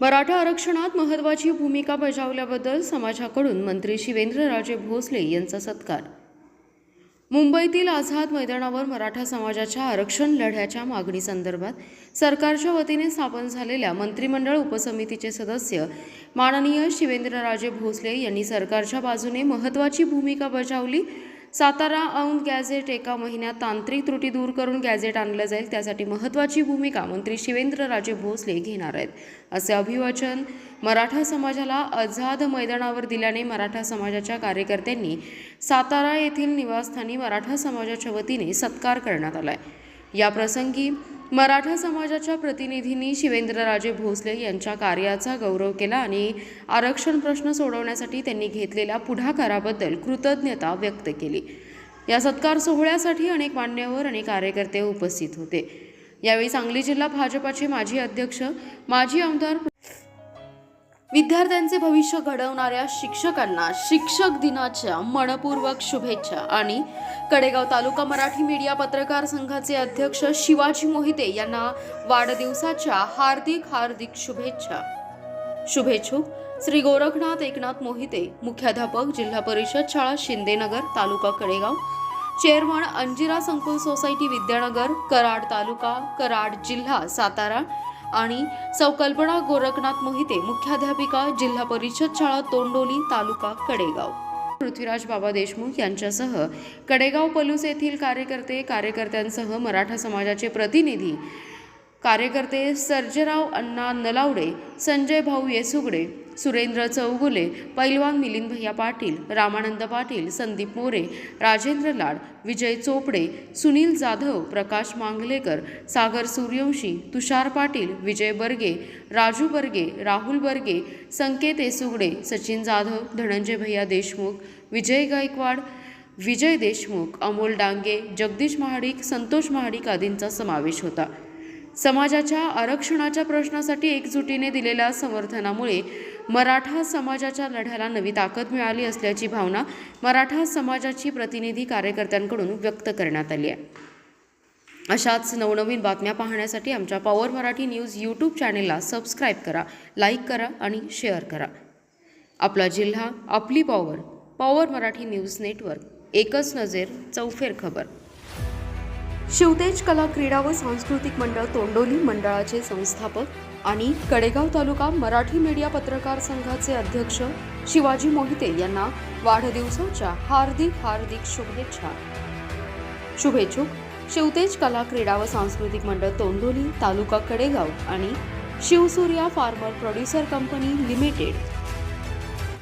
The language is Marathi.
मराठा आरक्षणात महत्त्वाची भूमिका बजावल्याबद्दल समाजाकडून मंत्री शिवेंद्रराजे भोसले यांचा सत्कार. मुंबईतील आझाद मैदानावर मराठा समाजाच्या आरक्षण लढ्याच्या मागणीसंदर्भात सरकारच्या वतीने स्थापन झालेल्या मंत्रिमंडळ उपसमितीचे सदस्य माननीय शिवेंद्रराजे भोसले यांनी सरकारच्या बाजूने महत्त्वाची भूमिका बजावली सातारा औंध गॅझेट एका महिन्यात तांत्रिक त्रुटी दूर करून गॅझेट आणलं जाईल. त्यासाठी महत्त्वाची भूमिका मंत्री शिवेंद्रराजे भोसले घेणार आहेत. असे अभिवाचन मराठा समाजाला आझाद मैदानावर दिल्याने मराठा समाजाच्या कार्यकर्त्यांनी सातारा येथील निवासस्थानी मराठा समाजाच्या वतीने सत्कार करण्यात आला या प्रसंगी मराठा समाजाच्या प्रतिनिधींनी शिवेंद्रराजे भोसले यांच्या कार्याचा गौरव केला आणि आरक्षण प्रश्न सोडवण्यासाठी त्यांनी घेतलेल्या पुढाकाराबद्दल कृतज्ञता व्यक्त केली. या सत्कार सोहळ्यासाठी अनेक मान्यवर आणि कार्यकर्ते उपस्थित होते. यावेळी सांगली जिल्हा भाजपाचे माजी अध्यक्ष माजी आमदार विद्यार्थ्यांचे भविष्य घडवणाऱ्या शिक्षकांना शिक्षक दिनाच्या मनपूर्वक शुभेच्छा. आणि कडेगाव तालुका मराठी मीडिया पत्रकार संघाचे अध्यक्ष शिवाजी मोहिते यांना वाढदिवसाच्या हार्दिक हार्दिक शुभेच्छा. शुभेच्छुक श्री गोरखनाथ एकनाथ मोहिते मुख्याध्यापक जिल्हा परिषद शाळा शिंदेनगर तालुका कडेगाव. चेअरमन अंजिरा संकुल सोसायटी विद्यानगर कराड तालुका कराड जिल्हा सातारा. आणि संकल्पना गोरखनाथ मोहिते मुख्याध्यापिका जिल्हा परिषद शाळा तोंडोली तालुका कडेगाव. पृथ्वीराज बाबा देशमुख यांच्यासह कडेगाव पलूस येथील कार्यकर्ते कार्यकर्त्यांसह मराठा समाजाचे प्रतिनिधी कार्यकर्ते सर्जेराव अण्णा नलावडे संजय भाऊ येसुगडे सुरेंद्र चौगुले पैलवान मिलिंद भैया पाटील रामानंद पाटील संदीप मोरे राजेंद्र लाड विजय चोपडे सुनील जाधव प्रकाश मांगलेकर सागर सूर्यवंशी तुषार पाटील विजय बर्गे राजू बर्गे राहुल बर्गे संकेत येसुगडे सचिन जाधव धनंजय भैया देशमुख विजय गायकवाड विजय देशमुख अमोल डांगे जगदीश महाडिक संतोष महाडिक आदींचा समावेश होता. समाजाच्या आरक्षणाच्या प्रश्नासाठी एकजुटीने दिलेल्या समर्थनामुळे मराठा समाजाच्या लढ्याला नवी ताकद मिळाली असल्याची भावना मराठा समाजाची प्रतिनिधी कार्यकर्त्यांकडून व्यक्त करण्यात आली आहे. अशाच नवनवीन बातम्या पाहण्यासाठी आमच्या पॉवर मराठी न्यूज यूट्यूब चॅनेलला सबस्क्राईब करा लाईक करा आणि शेअर करा. आपला जिल्हा आपली power power Marathi news network एकच नजर चौफेर खबर. शिवतेज कला क्रीडा व सांस्कृतिक मंडळ तोंडोली मंडळाचे संस्थापक आणि कडेगाव तालुका मराठी मीडिया पत्रकार संघाचे अध्यक्ष शिवाजी मोहिते यांना वाढदिवसाच्या हार्दिक हार्दिक शुभेच्छा. शुभेच्छुक शिवतेज कला क्रीडा व सांस्कृतिक मंडळ तोंडोली तालुका कडेगाव आणि Shivsurya farmer producer company limited.